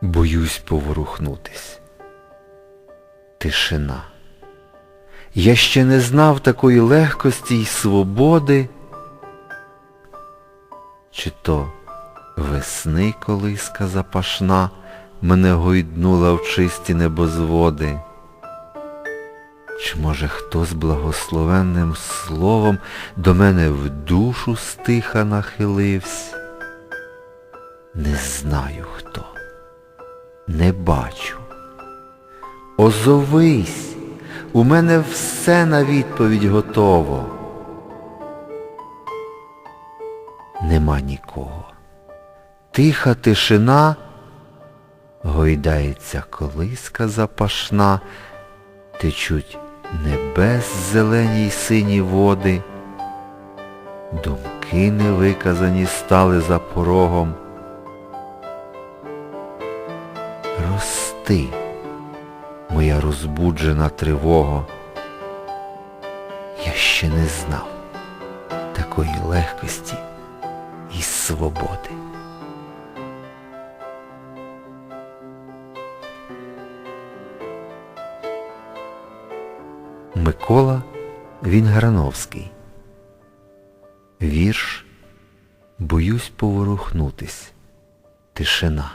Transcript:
Боюсь поворухнутись. Тишина. Я ще не знав такої легкості й свободи. Чи то весни колиска запашна мене гойднула в чисті небозводи? Чи може хто з благословенним словом до мене в душу стиха нахилився? Не знаю хто, не бачу. Озовись, у мене все на відповідь готово. Нема нікого. Тиха тишина, гойдається колиска запашна, течуть небес зелені й сині води, думки невиказані стали за порогом. Рости, моя розбуджена тривого. Я ще не знав такої легкості і свободи. Микола Вінграновський Вірш Боюсь поворухнутись. Тишина.